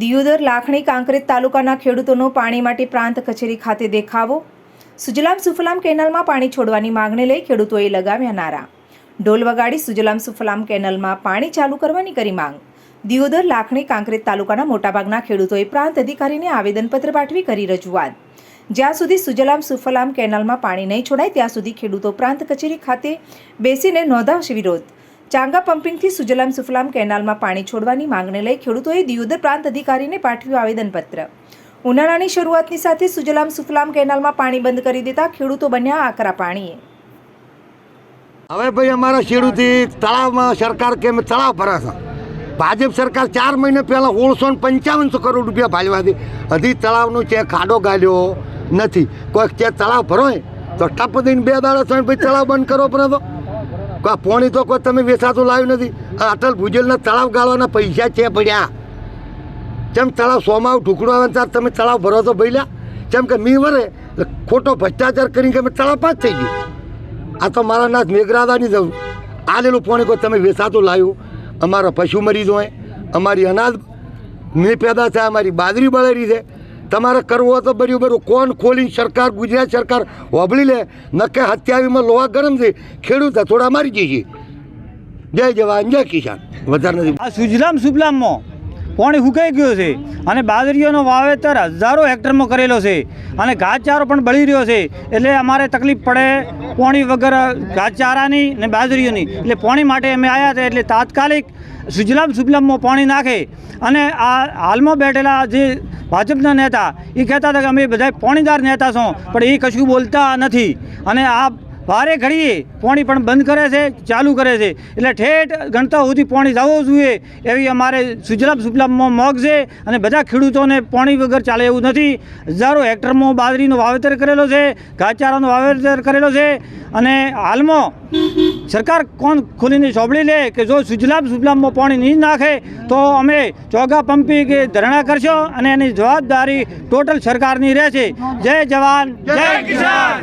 દિયોદર લાખણી કાંકરેજ તાલુકાના ખેડૂતોનો પાણી માટે પ્રાંત કચેરી ખાતે દેખાવો. સુજલામ સુફલામ કેનાલમાં પાણી છોડવાની માંગણી લઈ ખેડૂતોએ લગાવ્યા નારા. ઢોલ વગાડી સુજલામ સુફલામ કેનાલમાં પાણી ચાલુ કરવાની કરી માંગ. દિયોદર લાખણી કાંકરેજ તાલુકાના મોટાભાગના ખેડૂતોએ પ્રાંત અધિકારીને આવેદનપત્ર પાઠવી કરી રજૂઆત. જ્યાં સુધી સુજલામ સુફલામ કેનાલમાં પાણી નહીં છોડાય, ત્યાં સુધી ખેડૂતો પ્રાંત કચેરી ખાતે બેસીને નોંધાવશે વિરોધ. ચાંગા પમ્પિંગથી સુજલામ સુફલામ કેનાલમાં પાણી છોડવાની માંગને લઈ ખેડૂતોએ દિયોદર પ્રાંત અધિકારીને પાઠવ્યું આવેદનપત્ર. ઉનાળાની શરૂઆતની સાથે સુજલામ સુફલામ કેનાલમાં પાણી બંધ કરી દેતા ખેડૂતો બન્યા આકરા પાણીએ. હવે ભાઈ અમારા ખેડૂતી તળાવમાં સરકાર કેમ તળાવ ભરા છે? ભાજપ સરકાર ચાર મહિને પહેલાં ઓળસો ને પંચાવનસો કરોડ રૂપિયા ભાજવાથી હજી તળાવનું છે, ખાડો ગાડ્યો નથી. કોઈક ચે તળાવ ભરોય? તો ટપ દઈને બે દાડા થઈને ભાઈ તળાવ બંધ કરો પડે તો કોઈ પોણી તો કોઈ તમે વેચાતું લાવ્યું નથી. આ અટલ ભુજલના તળાવ ગાળવાના પૈસા છે પડ્યા. જેમ તળાવ સોમાવું ઢુકડો આવે ત્યારે તમે તળાવ ભરો તો ભૈલા જેમ કે મી વરે ખોટો ભ્રષ્ટાચાર કરીને કે અમે તળાવ પાસ થઈ ગયું. આ તો મારા નાથ મેઘરાદાની જવું આલેલું પોણી કોઈ તમે વેચાતું લાવ્યું. અમારા પશુ મરી જોઈએ અમારી અનાજ મેં પેદા થાય, અમારી બાજરી બળેરી છે. તમારે કરવું હોય તો બર્યું બરું કોણ ખોલી સરકાર, ગુજરાત સરકાર હોબળી લે? નકે હત્યાવીમાં લોહા ગરમ છે? ખેડૂત થોડા મારી જઈએ જય જવાન, જય કિસાન. વધારે નથી. આ સુજલામ સુજલામમાં પાણી સુકાઈ ગયો છે અને બાજરીઓનો વાવેતર હજારો હેક્ટરમાં કરેલો છે અને ઘાસચારો પણ બળી રહ્યો છે. એટલે અમારે તકલીફ પડે પાણી વગર ઘાસચારાની ને બાજરીઓની. એટલે પાણી માટે અમે આવ્યા હતા એટલે તાત્કાલિક સુજલામ સુજલામમાં પાણી નાખે. અને આ હાલમાં બેઠેલા જે ભાજપના નેતા એ કહેતા હતા કે અમે બધા પોણીદાર નેતા છો, પણ એ કશું બોલતા નથી. અને આ વારે ઘડીએ પોણી પણ બંધ કરે છે, ચાલુ કરે છે. એટલે ઠેઠ ગણતા સુધી પોણી જવું જોઈએ, એવી અમારે સુજલામ સુફલામમાં મોગ છે અને બધા ખેડૂતોને પોણી વગર ચાલે એવું નથી. હજારો હેક્ટરમાં બાજરીનો વાવેતર કરેલો છે ઘાસચારાનો વાવેતર કરેલો છે અને હાલમાં સરકાર કોણ ખોલીને ચોબડી લે કે જો સુજલામ સુજલામમાં પાણી નહીં નાખે તો અમે ચોગા પંપી કે ધરણા કરશો અને એની જવાબદારી ટોટલ સરકારની રહેશે. જય જવાન જય કિસાન